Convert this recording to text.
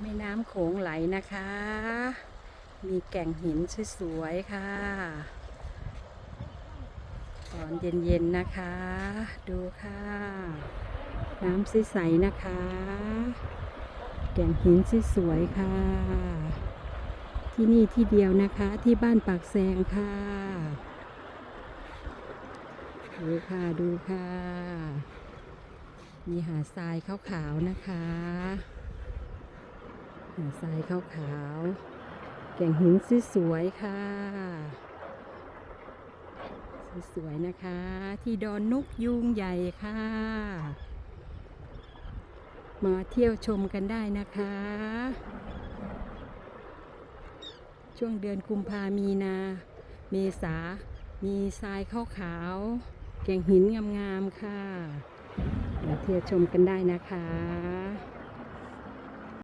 แม่น้ำโขงไหลนะคะ มีแก่งหินสวยๆค่ะ ตอนเย็นๆนะคะ ดูค่ะ น้ำใสๆนะคะ แก่งหินสวยๆค่ะ ที่นี่ที่เดียวนะคะที่บ้านปากแซงค่ะ ดูค่ะดูค่ะ มีหาดทรายขาวๆนะคะ ทรายขาวๆแก่งหินสวยๆค่ะ สวยๆนะคะ ที่ดอนนกยุงใหญ่ค่ะ มาเที่ยวชมกันได้นะคะ ช่วงเดือนกุมภามีนา เมษา มีทรายขาวๆแก่งหินงามๆค่ะมาเที่ยวชมกันได้นะคะ